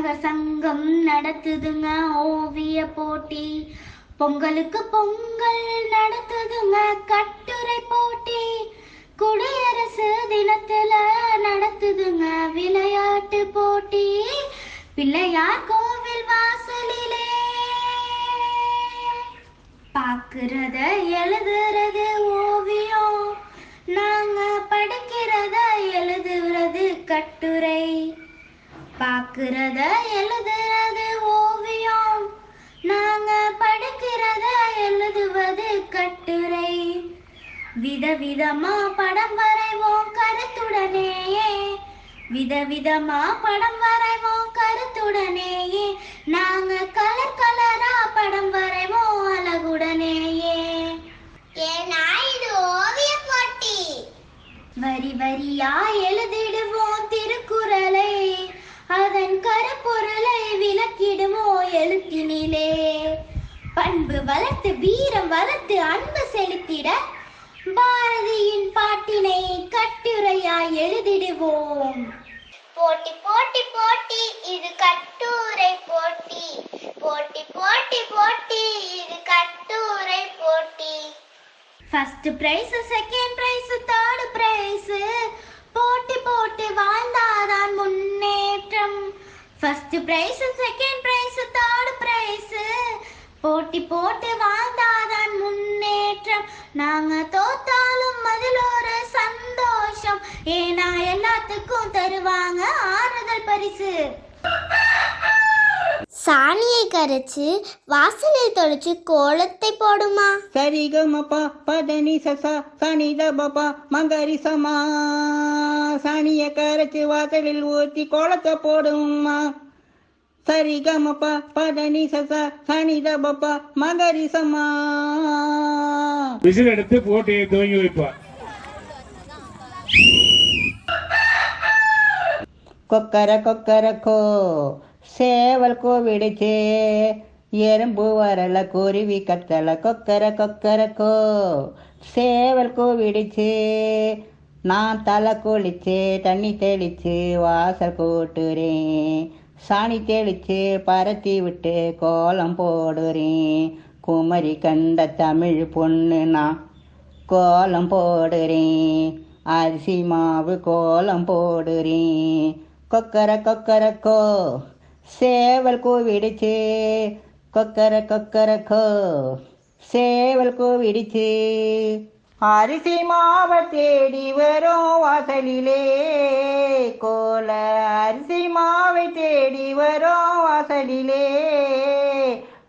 பாரத் சங்கம் நடத்துதுங்க ஓவிய போட்டி. பொங்கலுக்கு பொங்கல் நடத்துதுங்க கட்டுரை போட்டி. குடியரசு தினத்துல நடத்துதுங்க விளையாட்டு போட்டி. பிள்ளையார் கோவில் வாசலிலே. பாக்குறத எழுதுறது ஓவியம். நாங்க படிக்கிறத எழுதுறது கட்டுரை. பாக்குறத எழுதுறது ஓவியம். நாங்க படிக்கிறத எழுதுவது கட்டுரை. விதவிதமா படம் வரைவோம் கருத்துடனேயே. விதவிதமா படம் வரைவோம் கருத்துடனேயே. நாங்க கலர் கலர் எழுதிடுவோம் போட்டி போட்டி போட்டி இது கட்டுரை போட்டி. போட்டி போட்டி போட்டி இது கட்டுரை போட்டி. First prize second prize third prize போட்டி போட்டு வாழ்ந்தாதான் முன்னேற்றம். First prize second prize third prize போட்டி போட்டு வாழ்ந்தாதான் முன்னேற்றம். நாங்க ஏன்னா எல்லாத்துக்கும் தருவாங்க ஆறுதல் பரிசு. சாணியை கரைச்சு வாசலில் தொலைச்சு கோலத்தை போடுமா? சரி கமப்பா பதனி சசா சனித பப்பா மங்கரி சமா சாணிய கரைச்சு வாசலில் ஊத்தி கோலத்தை போடும்மா. சரி கமப்பா பதனி சசா சனித பப்பா மகரி சமா விசில் எடுத்து போட்டியை துவங்கி வைப்பார். கொக்கர கொக்கர கோ சேவல் கோவிடுச்சே. எறும்பு வரல குருவி கத்தல கொக்கர கொக்கர கோ சேவல் கோவிடுச்சே. நான் தலை குளிச்சு தண்ணி தெளிச்சு வாசல் கூட்டுறேன். சாணி தெளிச்சு பரத்தி விட்டு கோலம் போடுறேன். குமரி கண்ட தமிழ் பொண்ணு நான் கோலம் போடுறேன். அரிசி மாவு கோலம் போடுறேன். கொக்கர கொக்கரக்கோ சேவல் கூவிடுச்சு. கொக்கர கொக்கரக்கோ சேவல் கூவிடுச்சு. அரிசி மாவ தேடி வரும் வாசலிலே. கோல அரிசி மாவை தேடி வரும் வாசலிலே.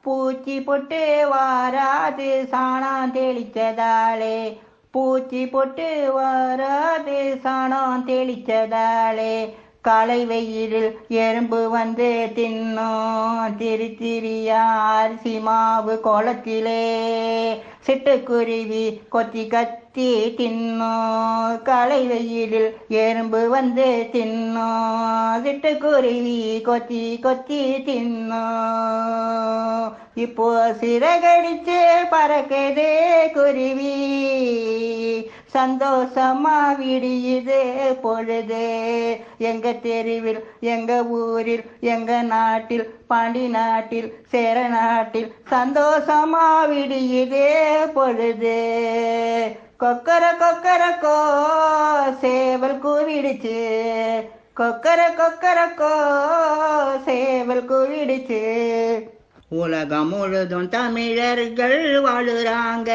பூச்சி பொட்டு வாராது சாணம் தெளிச்சதாலே. பூச்சி பொட்டு வாராது சாணம் தெளிச்சதாலே. காலை வெயிலில் எறும்பு வந்து தின்னோ. திருத்திரியா அரிசி மாவு கோலத்திலே. சிட்டுக்குருவி கொத்தி கத்தி தின்னோ காலை வெயிலில் எறும்பு வந்து தின்னோ சிட்டுக்குருவி கொத்தி கொத்தி தின்னோ. இப்போ சிறகடிச்சு பறக்குதே குருவி சந்தோஷமா விடியுது பொழுது. எங்க தெருவில் எங்க ஊரில் எங்க நாட்டில் பாண்டி நாட்டில் சேர நாட்டில் சந்தோஷமா விடியுது பொழுது. கொக்கர கொக்கர கோ சேவல் கூவிடுச்சு. கொக்கர கொக்கர கோ சேவல் கூவிடுச்சு. உலகம் முழுதும் தமிழர்கள் வாழுறாங்க.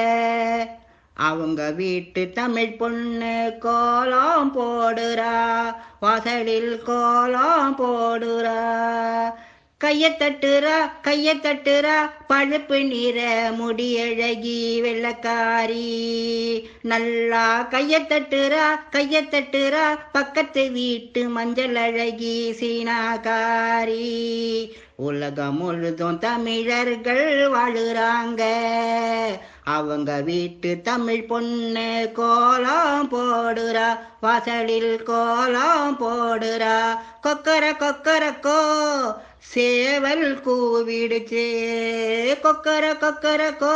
அவங்க வீட்டு தமிழ் பொண்ணு கோலம் போடுறா. வாசலில் கோலம் போடுறா. கைய தட்டுறா கைய தட்டுறா. பழுப்பு நிற முடியழகி வெள்ளக்காரி. நல்லா கைய தட்டுறா கைய தட்டுறா. பக்கத்து வீட்டு மஞ்சள் அழகி சீனாக்காரி. உலகம் முழுதும் தமிழர்கள் வாழுறாங்க. அவங்க வீட்டு தமிழ் பொண்ணு கோலம் போடுறா. வாசலில் கோலம் போடுறா. கொக்கர கொக்கரக்கோ சேவல் கூவிடுச்சு. கொக்கர கொக்கர கோ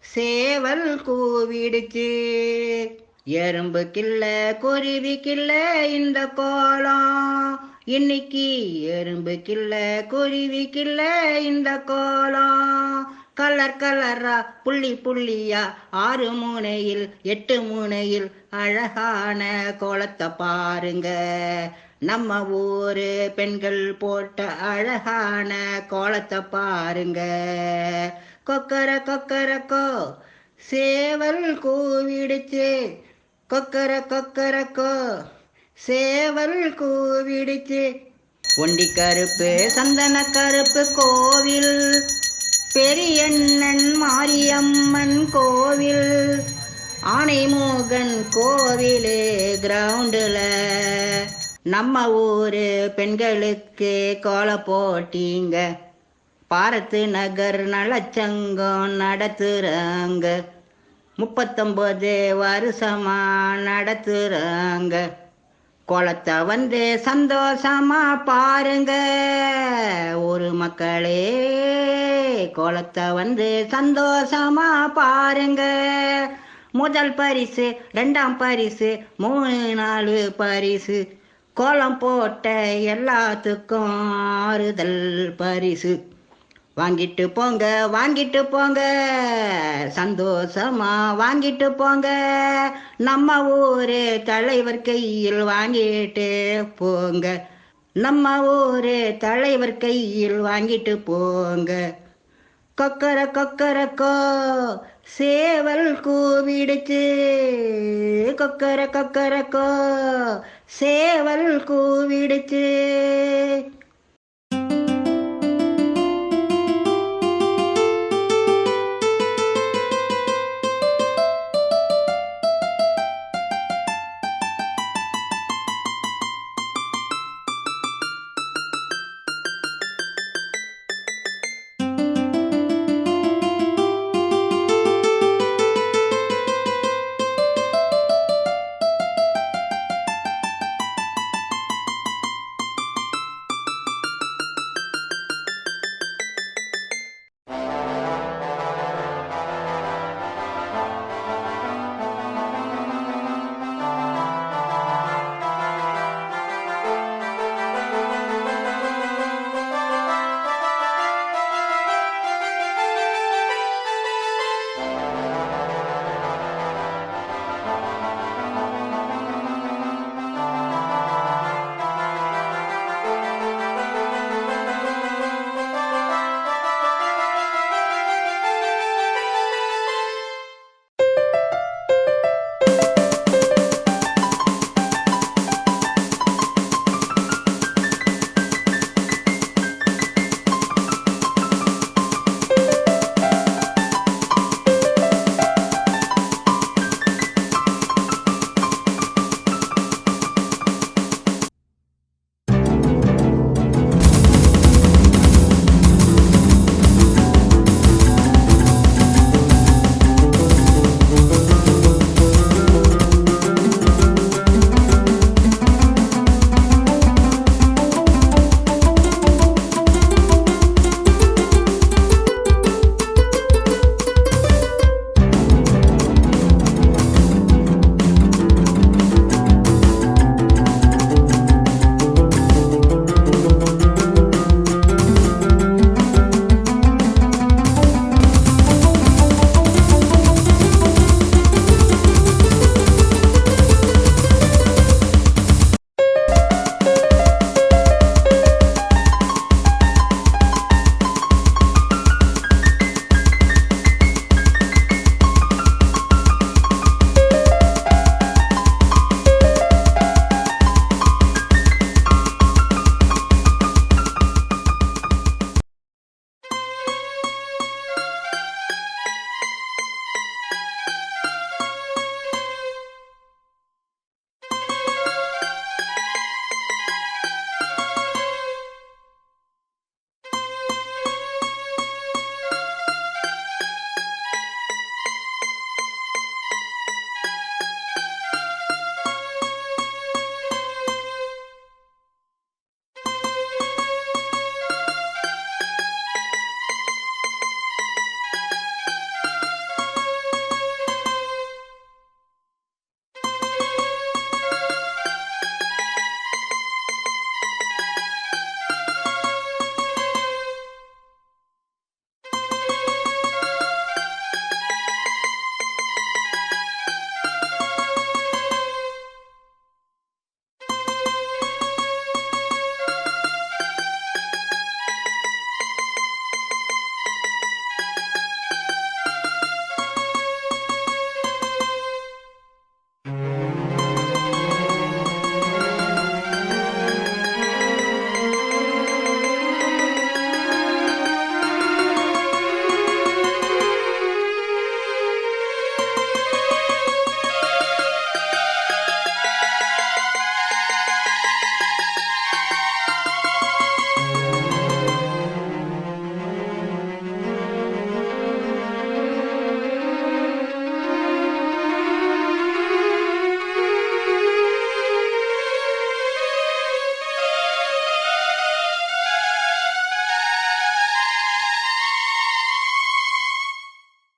சேவல் கூவிடுச்சு. எறும்பு கில்ல குருவி கில்ல இந்த கோலம். இன்னைக்கு எறும்பு கில்ல குருவி கில்ல இந்த கோலம். கலர் கலரா புள்ளி புள்ளியா ஆறு மூனையில் எட்டு மூனையில் அழகான கோலத்தை பாருங்க. நம்ம ஊரு பெண்கள் போட்ட அழகான கோலத்தை பாருங்க. கொக்கர கொக்கரக்கோ சேவல் கூவிடுச்சு. கொக்கர கொக்கரக்கோ சேவல் கூவிடுச்சு. ஒண்டி கருப்பு சந்தன கருப்பு கோவில். பெரியண்ணன் மாரியம்மன் கோவில். ஆனைமோகன் கோவிலே கிரவுண்டுல நம்ம ஊரு பெண்களுக்கு கோல போட்டீங்க. பாரத்து நகர் நலச்சங்கம் நடத்துறாங்க. முப்பத்தொம்போது வருஷமா நடத்துறாங்க. குளத்தை வந்து சந்தோஷமா பாருங்க. ஒரு மக்களே குளத்தை வந்து சந்தோஷமா பாருங்க. முதல் பரிசு ரெண்டாம் பரிசு மூணு நாலு பரிசு. கோலம் போட்ட எல்லாத்துக்கும் ஆறுதல் பரிசு. வாங்கிட்டு போங்க வாங்கிட்டு போங்க. சந்தோஷமா வாங்கிட்டு போங்க. நம்ம ஊரு தலைவர் கையில் வாங்கிட்டு போங்க. நம்ம ஊரு தலைவர் கையில் வாங்கிட்டு போங்க. கொக்கர கொக்கரக்கோ சேவல் கூவிடுச்சு. கொக்கர கொக்கரக்கோ. சேவல் கூவிடுச்சு.